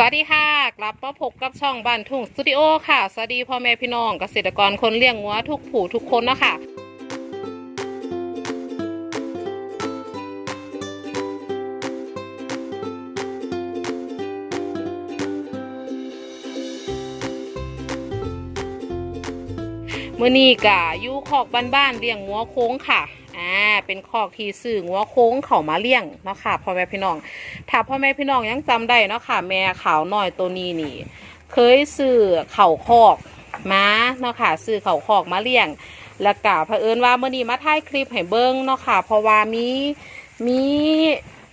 สวัสดีค่ะ กลับมาพบกับช่องบ้านทุ่งสตูดิโอค่ะ สวัสดีพ่อแม่พี่น้องเกษตรกรคนเลี้ยงงัวทุกผู้ทุกคนนะคะมื่อนี้กะอยู่คอกบ้านๆเลี้ยงงัวโค้งค่ะ อ่าเป็นคอกที่ซื้องัวโค้งเขามาเลี้ยงเนาะค่ะพ่อแม่พี่น้อง ถ้าพ่อแม่พี่น้องยังจำได้เนาะค่ะ แม่ขาวน้อยตัวนี้นี่ เคยซื้อเข่าคอกม้าเนาะค่ะซื้อเข่าคอกมาเลี้ยง แล้วก็เผอิญว่าเมื่อนี้มาถ่ายคลิปให้เบิ้งเนาะค่ะ เพราะว่ามีมี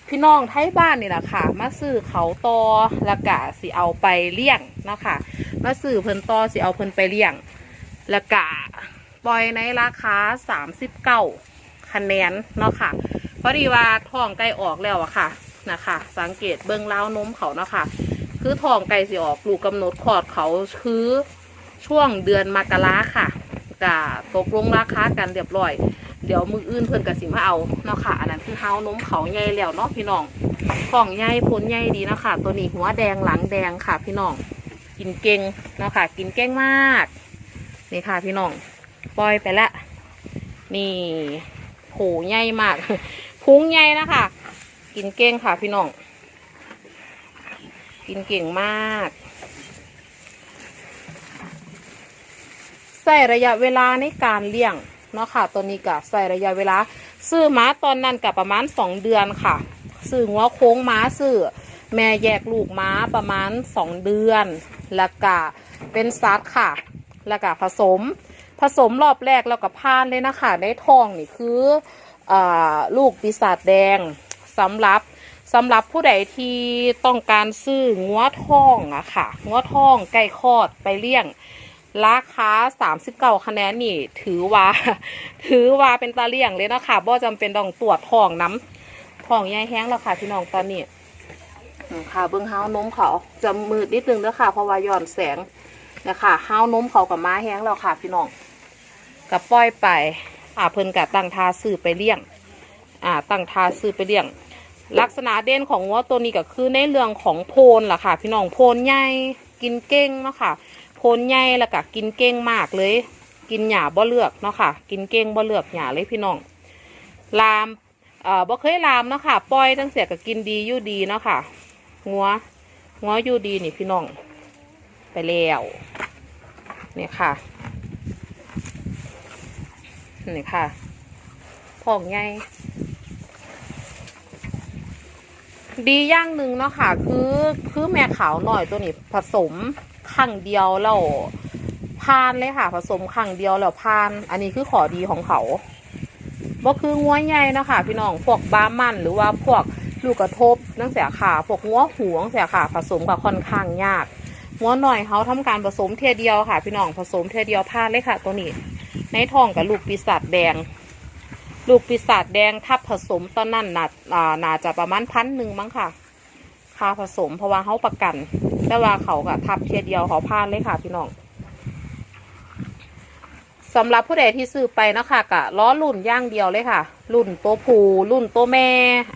พี่น้องไทยบ้านนี่แหละค่ะ มาซื้อเขาตอแล้วก็สิเอาไปเลี้ยงเนาะค่ะ มาซื้อเพิ่นตอสิเอาเพิ่นไปเลี้ยงแล้วก็ปล่อยในราคา39 คะแนนเนาะค่ะพอดีว่าท้องใกล้ออกแล้วอะค่ะนะคะ สังเกตเบื้องเล้าวนมเขาเนาะค่ะ คือท้องใกล้สิออกลูกกำหนดคลอดเขาคือช่วงเดือนมกราค่ะกะตกลงราคากันเรียบร้อย เดี๋ยวมืออื่นเพิ่อนกสิมาเอาเนาะค่ะ อันนั้นคือเฮานมเขาใหญ่แล้วเนาะพี่น้องท้องใหญ่พ้นใหญ่ดีนะค่ะตัวนี้หัวแดงหลังแดงค่ะ พี่น้องกินเก่งเนาะค่ะ กินเก่งมาก นี่ค่ะพี่น้องปล่อยไปละ นี่ โหใหญ่มากพุงใหญ่นะคะกินเก่งค่ะพี่น้องกินเก่งมากใส่ระยะเวลาในการเลี้ยงเนาะค่ะตัวนี้กับใส่ระยะเวลา ซื้อม้าตอนนั้นกับประมาณสองเดือนค่ะ ซื้อหัวโค้งม้าซื้อแม่แยกลูกม้าประมาณสองเดือน แล้วก็เป็นซัดค่ะ แล้วก็ผสม ผสมรอบแรกแล้วก็พานเลยนะคะในทองนี่คืออาลูกปีศาจแดงสำหรับสำหรับผู้ใดที่ต้องการซื้องัวทองอะค่ะงัวทองไก่คอดไปเลี้ยง ราคา39คะแนนนี่ ถือว่า ถือว่าเป็นตาเลี่ยงเลยนะค่ะบ่จำเป็นต้องตรวจทองน้ำทองใหญ่แห้งแล้วค่ะพี่น้องตอนนี้ค่ะเบิ้องเฮานมเขาจะมืดนิดนึงเด้อค่ะเพราะว่าย้อนแสงนะคะเฮานมเขากับม้าแห้งแล้วค่ะพี่น้อง กับปล่อยไป อ่าเพิ่นกับตั้งทาซื้อไปเลี้ยง อ่าตั้งทาซื้อไปเลี้ยง ลักษณะเด่นของงัวตัวนี้ก็คือในเรื่องของโพนล่ะค่ะ พี่น้องโพนใหญ่กินเก่งเนาะค่ะ โพนใหญ่แล้วก็กินเก่งมากเลย กินหญ้าบ่เลือกเนาะค่ะ กินเก่งบ่เลือกหญ้าเลยพี่น้อง ลามเอ่อบ่เคยลามเนาะค่ะปล่อยตั้งเสียก็กินดีอยู่ดีเนาะค่ะงัวงัวอยู่ดีนี่พี่น้องไปแล้วเนี่ยค่ะ นี่ค่ะท้องใหญ่ดีอย่างหนึ่งเนาะค่ะ คือคือแม่ขาวหน่อยตัวนี้ผสมครั้งเดียวแล้วพานเลยค่ะ ผสมครั้งเดียวแล้วพาน อันนี้คือขอดีของเขาบ่คืองัวใหญ่เนาะค่ะ พี่น้องพวกบ้ามันหรือว่าพวกลูกกระทบนั่งเสียขาพวกงัวหัวงเสียขาผสมกับค่อนข้างยากงัวหน่อยเขาทำการผสมเทียเดียวค่ะ พี่น้องผสมเทียเดียวพานเลยค่ะ ตัวนี้ ในท้องกับลูกปีศาจแดง ลูกปีศาจแดงถ้าผสมตอนนั้นน่าอ่าน่าจะประมาณพันหนึ่งมั้งค่ะ ค่าผสมเพราะว่าเขาประกัน แต่ว่าเขาก็ทับเทียเดียวเขาพานเลยค่ะพี่น้องสำหรับผู้ใดที่ซื้อไปนะคะกะล้อรุ่นย่างเดียวเลยค่ะ รุ่นโตผูรุ่นโตแม่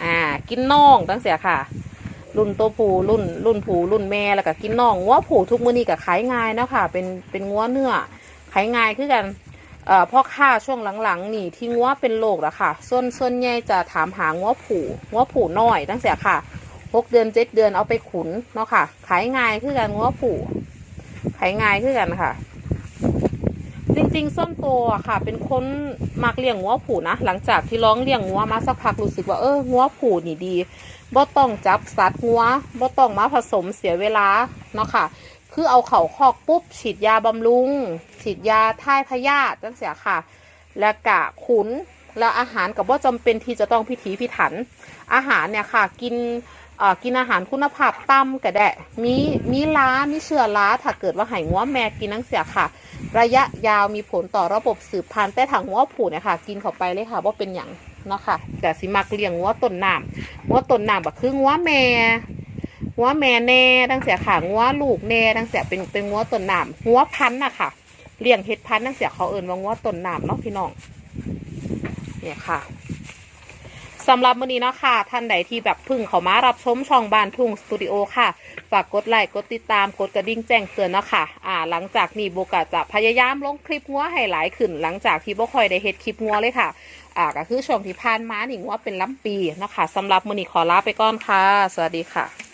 อ่า กินน่องตั้งเสียค่ะ รุ่นโตผูรุ่น รุ่นผูรุ่นแม่แล้วก็กินน่องงัวผูทุกมื้อนี้ก็ขายง่ายนะค่ะเป็นเป็นงัวเนื้อขายง่ายคือกัน พ่อค้าช่วงหลังๆนี่ที่งัวเป็นโรคอะค่ะ ส่วนส่วนใหญ่จะถามหางัวผูงัวผูน้อยตั้งแต่ค่ะหกเดือนเจ็ดเดือนเอาไปขุนเนาะค่ะ ขายง่ายคือกันงัวผูขายง่ายคือกันค่ะ จริงๆส้นโตวอะค่ะ เป็นคนมักเลี้ยงงัวผูนะหลังจากที่ร้องเลี้ยงงัวมาสักพักรู้สึกว่าเอองัวผูนี่ดีบ่ต้องจับสัตว์งัวบ่ต้องมาผสมเสียเวลาเนาะค่ะ คือเอาเขาคอกปุ๊บ ฉีดยาบำรุง ฉีดยาท่ายพยาธิจังเสียค่ะ แล้วกะขุนแล้วอาหารกับว่าจำเป็นที่จะต้องพิถีพิถัน อาหารเนี่ยค่ะ กินกินอาหารคุณภาพต่ำกระแดะมีมีล้ามีเชื้อล้าถ้าเกิดว่าไห่งัวแม่กินนังเสียค่ะ ระยะยาวมีผลต่อระบบสืบพันธุ์แต่ถังงัวผูเนี่ยค่ะ กินเข้าไปเลยค่ะว่าเป็นอย่างเนาะค่ะแต่สิมักเลี้ยงงัวต้นน้ำงัวต้นน้ำก็คืองัวแม่ งัวแม่แน่ตั้งเสียขางัวลูกแน่ตั้งเสียเป็นเป็นงัวต้นหน้ำงัวพันธุ์น่ะค่ะเลี้ยงเห็ดพันธุ์ตั้งเสียเขาเอิญว่างัวต้นหน้ำเนาะพี่น้องเนี่ยค่ะสำหรับมื้อนี้เนาะค่ะ ท่านใดที่แบบพึ่งเขามารับชมช่องบ้านทุ่งสตูดิโอค่ะ ฝากกดไลค์กดติดตามกดกระดิ่งแจ้งเตือนเนาะค่ะ อ่า หลังจากนี้โบกะจะพยายามลงคลิปงัวให้หลายขึ้น หลังจากที่โบค่อยได้เฮ็ดคลิปงัวเลยค่ะ อ่าก็คือช่วงที่ผ่านมานี่งัวเป็นล้ำปีเนาะค่ะสำหรับมื้อนี้ขอลาไปก่อนค่ะ สวัสดีค่ะ